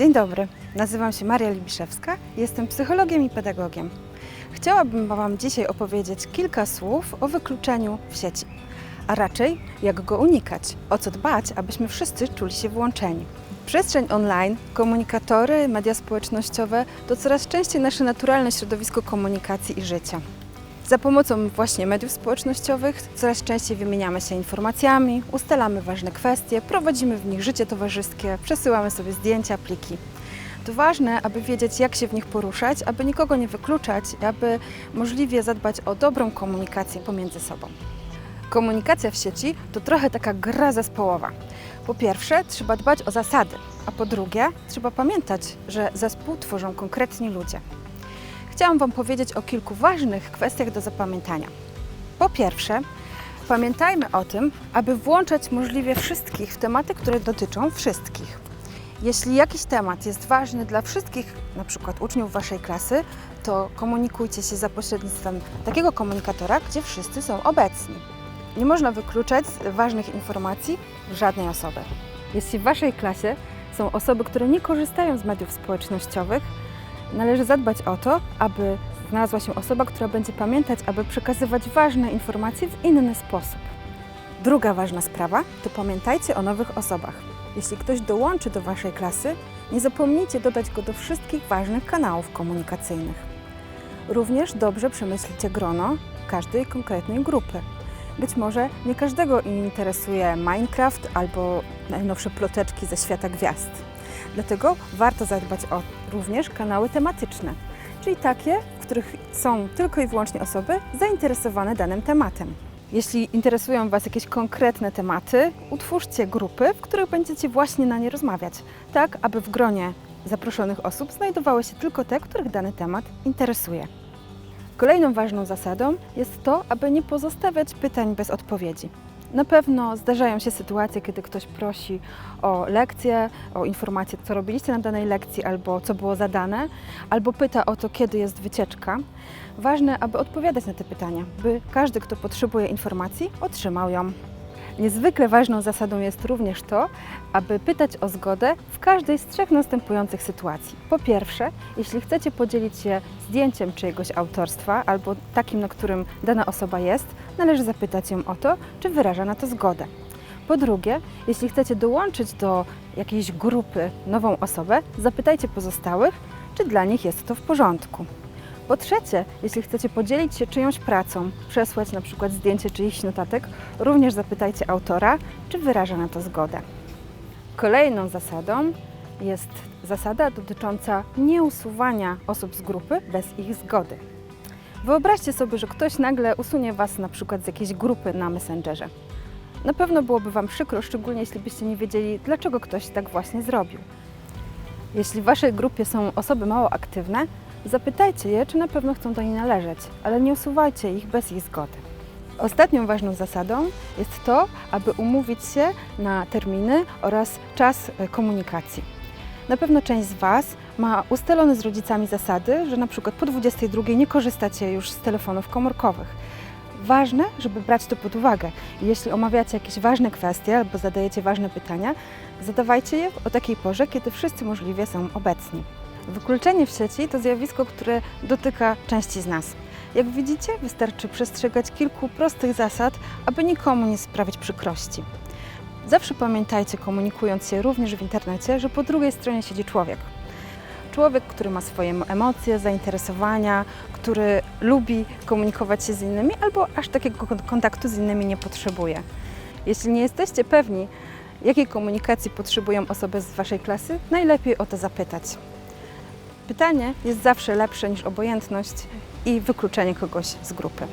Dzień dobry, nazywam się Maria Libiszewska, jestem psychologiem i pedagogiem. Chciałabym Wam dzisiaj opowiedzieć kilka słów o wykluczeniu w sieci, a raczej jak go unikać, o co dbać, abyśmy wszyscy czuli się włączeni. Przestrzeń online, komunikatory, media społecznościowe to coraz częściej nasze naturalne środowisko komunikacji i życia. Za pomocą właśnie mediów społecznościowych coraz częściej wymieniamy się informacjami, ustalamy ważne kwestie, prowadzimy w nich życie towarzyskie, przesyłamy sobie zdjęcia, pliki. To ważne, aby wiedzieć, jak się w nich poruszać, aby nikogo nie wykluczać aby możliwie zadbać o dobrą komunikację pomiędzy sobą. Komunikacja w sieci to trochę taka gra zespołowa. Po pierwsze, trzeba dbać o zasady, a po drugie, trzeba pamiętać, że zespół tworzą konkretni ludzie. Chciałam Wam powiedzieć o kilku ważnych kwestiach do zapamiętania. Po pierwsze, pamiętajmy o tym, aby włączać możliwie wszystkich w tematy, które dotyczą wszystkich. Jeśli jakiś temat jest ważny dla wszystkich, na przykład uczniów Waszej klasy, to komunikujcie się za pośrednictwem takiego komunikatora, gdzie wszyscy są obecni. Nie można wykluczać ważnych informacji żadnej osoby. Jeśli w Waszej klasie są osoby, które nie korzystają z mediów społecznościowych, należy zadbać o to, aby znalazła się osoba, która będzie pamiętać, aby przekazywać ważne informacje w inny sposób. Druga ważna sprawa to pamiętajcie o nowych osobach. Jeśli ktoś dołączy do Waszej klasy, nie zapomnijcie dodać go do wszystkich ważnych kanałów komunikacyjnych. Również dobrze przemyślcie grono każdej konkretnej grupy. Być może nie każdego interesuje Minecraft albo najnowsze ploteczki ze świata gwiazd. Dlatego warto zadbać o również kanały tematyczne, czyli takie, w których są tylko i wyłącznie osoby zainteresowane danym tematem. Jeśli interesują Was jakieś konkretne tematy, utwórzcie grupy, w których będziecie właśnie na nie rozmawiać, tak aby w gronie zaproszonych osób znajdowały się tylko te, których dany temat interesuje. Kolejną ważną zasadą jest to, aby nie pozostawiać pytań bez odpowiedzi. Na pewno zdarzają się sytuacje, kiedy ktoś prosi o lekcję, o informację, co robiliście na danej lekcji, albo co było zadane, albo pyta o to, kiedy jest wycieczka. Ważne, aby odpowiadać na te pytania, by każdy, kto potrzebuje informacji, otrzymał ją. Niezwykle ważną zasadą jest również to, aby pytać o zgodę w każdej z trzech następujących sytuacji. Po pierwsze, jeśli chcecie podzielić się zdjęciem czyjegoś autorstwa albo takim, na którym dana osoba jest, należy zapytać ją o to, czy wyraża na to zgodę. Po drugie, jeśli chcecie dołączyć do jakiejś grupy nową osobę, zapytajcie pozostałych, czy dla nich jest to w porządku. Po trzecie, jeśli chcecie podzielić się czyjąś pracą, przesłać na przykład zdjęcie czyichś notatek, również zapytajcie autora, czy wyraża na to zgodę. Kolejną zasadą jest zasada dotycząca nieusuwania osób z grupy bez ich zgody. Wyobraźcie sobie, że ktoś nagle usunie Was na przykład z jakiejś grupy na Messengerze. Na pewno byłoby Wam przykro, szczególnie jeśli byście nie wiedzieli, dlaczego ktoś tak właśnie zrobił. Jeśli w Waszej grupie są osoby mało aktywne, zapytajcie je, czy na pewno chcą do niej należeć, ale nie usuwajcie ich bez ich zgody. Ostatnią ważną zasadą jest to, aby umówić się na terminy oraz czas e, komunikacji. Na pewno część z Was ma ustalone z rodzicami zasady, że na przykład po 22 nie korzystacie już z telefonów komórkowych. Ważne, żeby brać to pod uwagę. Jeśli omawiacie jakieś ważne kwestie albo zadajecie ważne pytania, zadawajcie je o takiej porze, kiedy wszyscy możliwie są obecni. Wykluczenie w sieci to zjawisko, które dotyka części z nas. Jak widzicie, wystarczy przestrzegać kilku prostych zasad, aby nikomu nie sprawić przykrości. Zawsze pamiętajcie, komunikując się również w internecie, że po drugiej stronie siedzi człowiek. Człowiek, który ma swoje emocje, zainteresowania, który lubi komunikować się z innymi albo aż takiego kon- kontaktu z innymi nie potrzebuje. Jeśli nie jesteście pewni, jakiej komunikacji potrzebują osoby z Waszej klasy, najlepiej o to zapytać. Pytanie jest zawsze lepsze niż obojętność i wykluczenie kogoś z grupy.